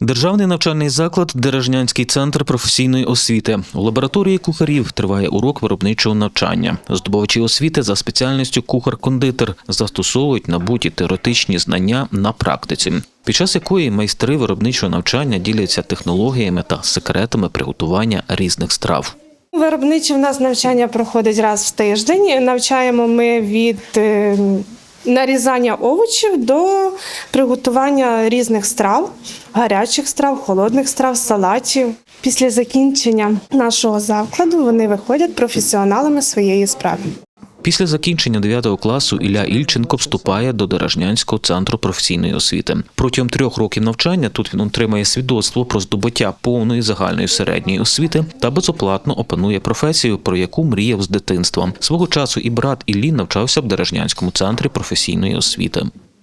Державний навчальний заклад Дережнянський центр професійної освіти. У лабораторії кухарів триває урок виробничого навчання. Здобувачі освіти за спеціальністю кухар-кондитер застосовують набуті теоретичні знання на практиці, під час якої майстри виробничого навчання діляться технологіями та секретами приготування різних страв. Виробниче в нас навчання проходить раз в тиждень. Навчаємо ми від е, нарізання овочів до приготування різних страв, гарячих страв, холодних страв, салатів. Після закінчення нашого закладу вони виходять професіоналами своєї справи. Після закінчення 9 класу Ілля Ільченко вступає до Дережнянського центру професійної освіти. Протягом трьох років навчання тут він отримає свідоцтво про здобуття повної загальної середньої освіти та безоплатно опанує професію, про яку мріяв з дитинства. Свого часу і брат Іллі навчався в Дережнянському центрі професійної освіти.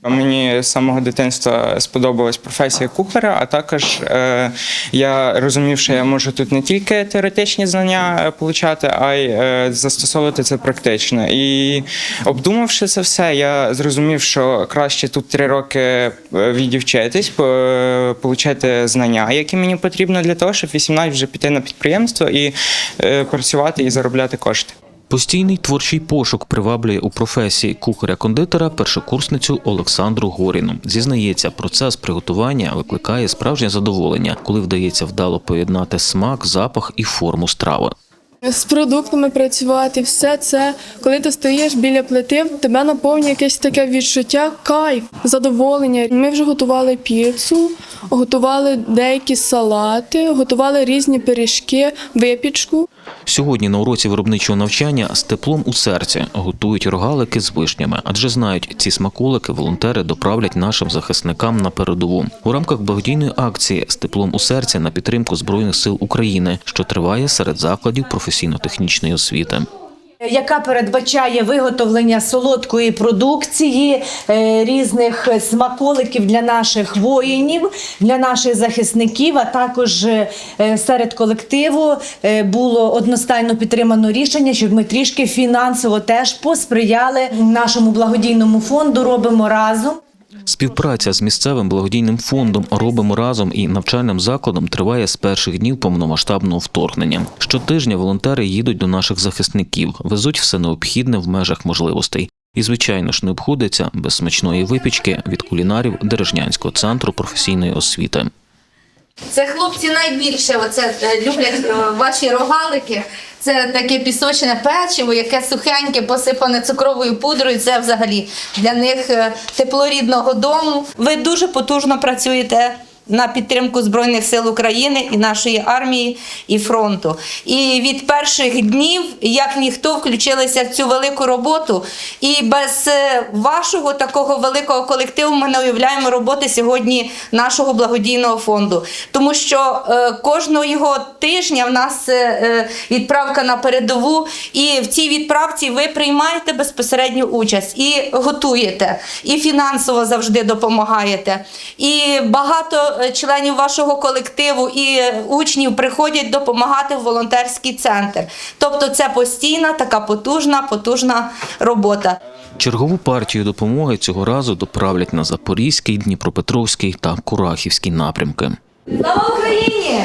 Мені з самого дитинства сподобалась професія кухаря, а також е, я розумів, що я можу тут не тільки теоретичні знання е, получати, а й е, застосовувати це практично. І обдумавши це все, я зрозумів, що краще тут три роки е, відівчитись, по- получати знання, які мені потрібно для того, щоб 18 вже піти на підприємство і е, працювати і заробляти кошти. Постійний творчий пошук приваблює у професії кухаря-кондитера першокурсницю Олександру Горіну. Зізнається, процес приготування викликає справжнє задоволення, коли вдається вдало поєднати смак, запах і форму страви. З продуктами працювати, все це, коли ти стоїш біля плити, тебе наповнює якесь таке відчуття, кайф, задоволення. Ми вже готували піцу, готували деякі салати, готували різні пиріжки, випічку. Сьогодні на уроці виробничого навчання з теплом у серці готують рогалики з вишнями, адже знають, ці смаколики волонтери доправлять нашим захисникам на передову у рамках благодійної акції з теплом у серці на підтримку збройних сил України, що триває серед закладів професійно-технічної освіти. Яка передбачає виготовлення солодкої продукції, е, різних смаколиків для наших воїнів, для наших захисників, а також е, серед колективу е, було одностайно підтримано рішення, щоб ми трішки фінансово теж посприяли нашому благодійному фонду. Робимо разом. Співпраця з місцевим благодійним фондом робимо разом і навчальним закладом триває з перших днів повномасштабного вторгнення. Щотижня волонтери їдуть до наших захисників, везуть все необхідне в межах можливостей. І, звичайно ж, не обходиться без смачної випічки від кулінарів Дережнянського центру професійної освіти. Це хлопці найбільше оце е, люблять е, ваші рогалики. Це таке пісочне печиво, яке сухеньке, посипане цукровою пудрою. Це взагалі для них теплорідного тепло рідного дому. Ви дуже потужно працюєте на підтримку Збройних сил України і нашої армії і фронту. І від перших днів, як ніхто, включилися в цю велику роботу. І без е, вашого такого великого колективу ми не уявляємо роботи сьогодні нашого благодійного фонду. Тому що е, кожного його тижня в нас е, відправка на передову, і в цій відправці ви приймаєте безпосередню участь і готуєте, і фінансово завжди допомагаєте. І багато членів вашого колективу і е, учнів приходять допомагати в волонтерський центр. Тобто це постійна, така потужна, потужна робота. Чергову партію допомоги цього разу доправлять на Запорізький, Дніпропетровський та Курахівський напрямки. Слава Україні!